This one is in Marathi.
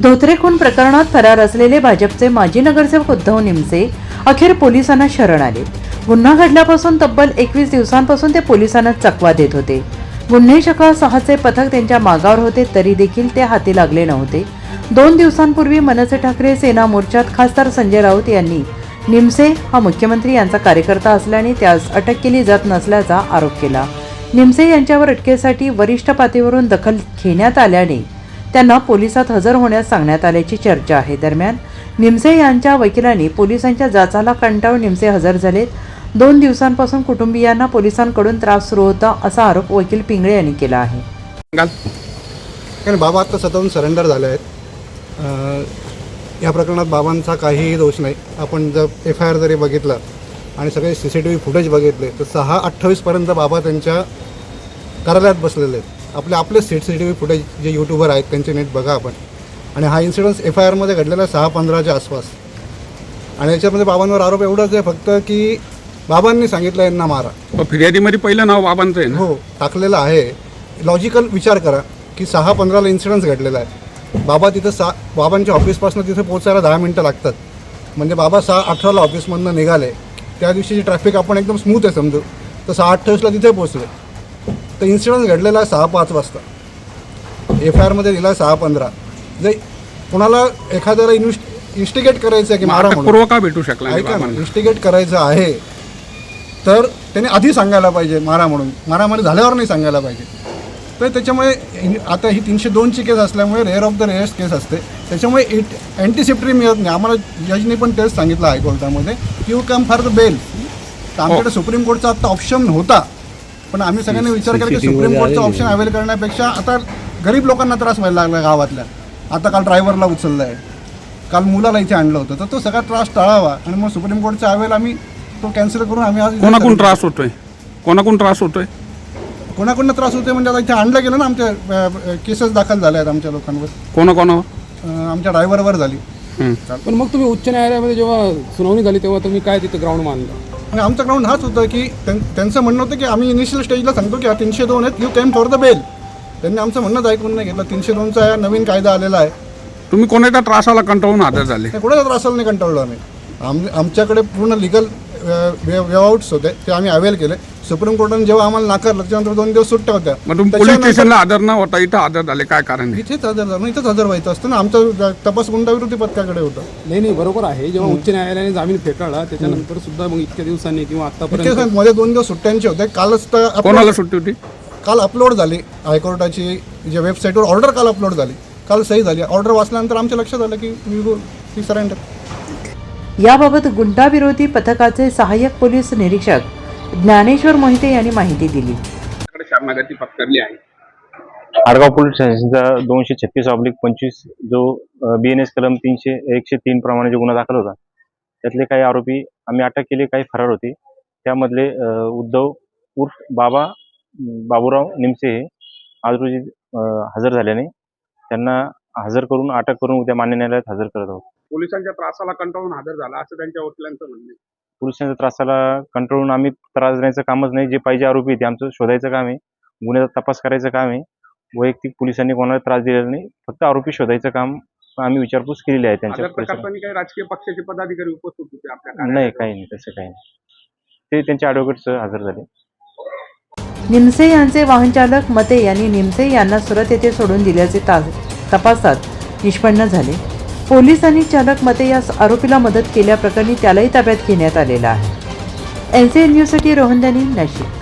धोत्रे खून प्रकरणात फरार असलेले भाजपचे माजी नगरसेवक उद्धव निमसे अखेर पोलिसांना शरण आले. गुन्हा घडल्यापासून तब्बल एकवीस दिवसांपासून ते पोलिसांना चकवा देत होते. गुन्हे शाखा सहाचे पथक त्यांच्या मागावर होते तरी देखील ते हाती लागले नव्हते. दोन दिवसांपूर्वी मनसे ठाकरे सेना मोर्चात खासदार संजय राऊत यांनी निमसे हा मुख्यमंत्री यांचा कार्यकर्ता असल्याने त्यास अटक केली जात नसल्याचा आरोप केला. निमसे यांच्यावर अटकेसाठी वरिष्ठ पातळीवरून दखल घेण्यात आल्याने त्यांना पोलिसात हजर होण्यास सांगण्यात आल्याची चर्चा आहे. दरम्यान निमसे यांच्या वकिलांनी पोलिसांच्या जाचाला कंटाळून निमसे हजर झालेत. दोन दिवसांपासून कुटुंबियांना पोलिसांकडून त्रास सुरू होता असा आरोप वकील पिंगळे यांनी केला आहे. कारण बाबा आत्ता स्वतःहून सरेंडर झाले आहेत. या प्रकरणात बाबांचा काहीही दोष नाही. आपण जर एफ आय आर जरी बघितलं आणि सगळे C C T V footage बघितले तर सहा अठ्ठावीसपर्यंत बाबा त्यांच्या कार्यालयात बसलेले आहेत. आपले आपले C C T V footage जे यूट्यूबर आहेत त्यांचे नेट बघा आपण. आणि हा इन्सिडन्स एफ आय आरमध्ये घडलेला सहा पंधराच्या आसपास. आणि याच्यामध्ये बाबांवर आरोप एवढाच आहे फक्त की बाबांनी सांगितलं यांना मारा. पण फिर्यादीमध्ये पहिलं नाव बाबांचं आहे ना? हो टाकलेलं आहे. लॉजिकल विचार करा की सहा पंधराला इन्सिडन्स घडलेला आहे. बाबा तिथं सा बाबांच्या ऑफिसपासून तिथे पोहोचायला दहा मिनटं लागतात. म्हणजे बाबा सहा अठराला ऑफिसमधनं निघाले. त्या दिवशीची ट्रॅफिक आपण एकदम स्मूथ आहे समजू. तर सहा अठ्ठावीसला तिथे पोहोचले. तर इन्सिडन्स घडलेला आहे सहा पाच वाजता. एफ आय आरमध्ये दिला सहा पंधरा. जर कोणाला एखाद्याला इन्व्हेस्ट इन्स्टिगेट करायचं आहे की मारा पूर्व का भेटू शकला ऐका ना इन्स्टिगेट करायचं आहे. तर त्याने आधी सांगायला पाहिजे मारा म्हणून. मारामारी झाल्यावर नाही सांगायला पाहिजे. तर त्याच्यामुळे आता ही तीनशे दोनची केस असल्यामुळे rare of the rarest case असते. त्याच्यामुळे इट अँटीसिप्टरी मिळत नाही आम्हाला जजनी पण तेच सांगितलं हायकोर्टामध्ये. You come for the bail तर आमच्याकडे सुप्रीम कोर्टचा आता ऑप्शन होता पण आम्ही सगळ्यांनी विचार केला की सुप्रीम कोर्टचा ऑप्शन अवेल करण्यापेक्षा आता गरीब लोकांना त्रास व्हायला लागला गावातल्या. आता काल ड्रायव्हरला उचललं आहे काल मुलाला इथे आणलं होतं. तर तो सगळा त्रास टाळावा. आणि मग सुप्रीम कोर्टचा अवेल आम्ही तो कॅन्सल करून आम्ही आज कोणाकोण त्रास होतोय? कोणाकोण त्रास होतोय? कोणाकडनं त्रास होते म्हणजे आता इथे आणलं गेलं ना आमच्या केसेस दाखल झाल्या आहेत आमच्या लोकांवर. कोणाकोणावर आमच्या ड्रायव्हरवर झाली. पण मग तुम्ही उच्च न्यायालयामध्ये जेव्हा सुनावणी झाली तेव्हा तुम्ही काय तिथं ग्राउंड मानलं? आणि आमचा ग्राउंड हाच होता की त्यां- त्यांचं म्हणणं होतं की आम्ही इनिशियल स्टेजला सांगतो की हा तीनशे दोन आहेत you came for the bail त्यांनी आमचं म्हणणंच ऐकून नाही घेतलं. तीनशे दोनचा नवीन कायदा आलेला आहे. तुम्ही कोणाच्या त्रासाला कंटाळून हजर झाले? कुणाच्या त्रासाला नाही कंटाळलो आम्ही. आम आमच्याकडे पूर्ण लिगल वेआउट्स होते ते आम्ही अवेल केले. सुप्रीम कोर्टाने जेव्हा आम्हाला नाकारलं त्याच्यानंतर दोन दिवस सुट्ट्या होत्या. मग तुम्ही पोलीस त्याच्यानंतर- स्टेशनला हजर न होता इथं हजर झाले काय कारण आहे? इथेच हजर झालं इथेच हजर व्हायचं असतं ना. आमचं तपास गुंडाविरोधी पथकाकडे होतं. नाही नाही बरोबर आहे. जेव्हा उच्च न्यायालयाने जामीन फेटाळला त्याच्यानंतर सुद्धा मग इतक्या दिवसांनी किंवा इथे आतापर्यंत मध्ये दोन दिवस सुट्ट्यांचे होते. कालच तर upload- कोणाला सुट्टी होती? काल अपलोड झाली. हायकोर्टाची जे वेबसाईटवर ऑर्डर काल अपलोड झाली. काल सही झाली. ऑर्डर वाचल्यानंतर आमच्या लक्षात आलं की वी गो वी सरेंडर याबाबत गुंडाविरोधी पथकाचे सहाय्यक पोलीस निरीक्षक ज्ञानेश्वर मोहिते यांनी माहिती दिली. कडे शरणागती पत्करली आहे. आडगाव पोलीस स्टेशनचा दोनशे छत्तीस ऑब्लिक पंचवीस जो बी एन एस कलम तीनशे एकशे तीन प्रमाणे जो गुन्हा दाखल होता त्यातले काही आरोपी आम्ही अटक केले काही फरार होते. त्यामधले उद्धव उर्फ बाबा बाबूराव निमसे हे आज रोजी हजर झाल्याने त्यांना हजर करून अटक करून उद्या मान्य न्यायालयात हजर करत आहोत. पोलिसांच्या त्रासाला कंटाळून हजर झाला असं त्यांच्या वकिलांचं म्हणणं आहे. पोलिसांच्या त्रासाला कंट्रोलून आम्ही त्रास देण्याचं कामच नाही. जे पाहिजे आरोपी ते आमचं शोधायचं काम आहे. गुन्ह्याचा तपास करायचं काम आहे. वैयक्तिक पोलिसांनी कोणाला त्रास दिलेला नाही. फक्त आरोपी शोधायचं काम आम्ही विचारपूस केलेली आहे त्यांच्या पोलिसांना. काही राजकीय पक्षाचे पदाधिकारी उपस्थित होते आपल्या नाही कार्यालयात. काही नाही तसं काही नाही. ते त्यांच्या ॲडव्होकेट्स हजर झाले. निमसे यांचे वाहन चालक मते यांनी निमसे यांना सुरत येथे सोडून दिल्याचे ता- तपासात निष्पन्न झाले. पोलिसांनी चालक मते यास आरोपीला मदत केल्याप्रकरणी त्यालाही ताब्यात घेण्यात आलेला आहे. एन सी एन न्यूजसाठी रोहन दानी नाशिक.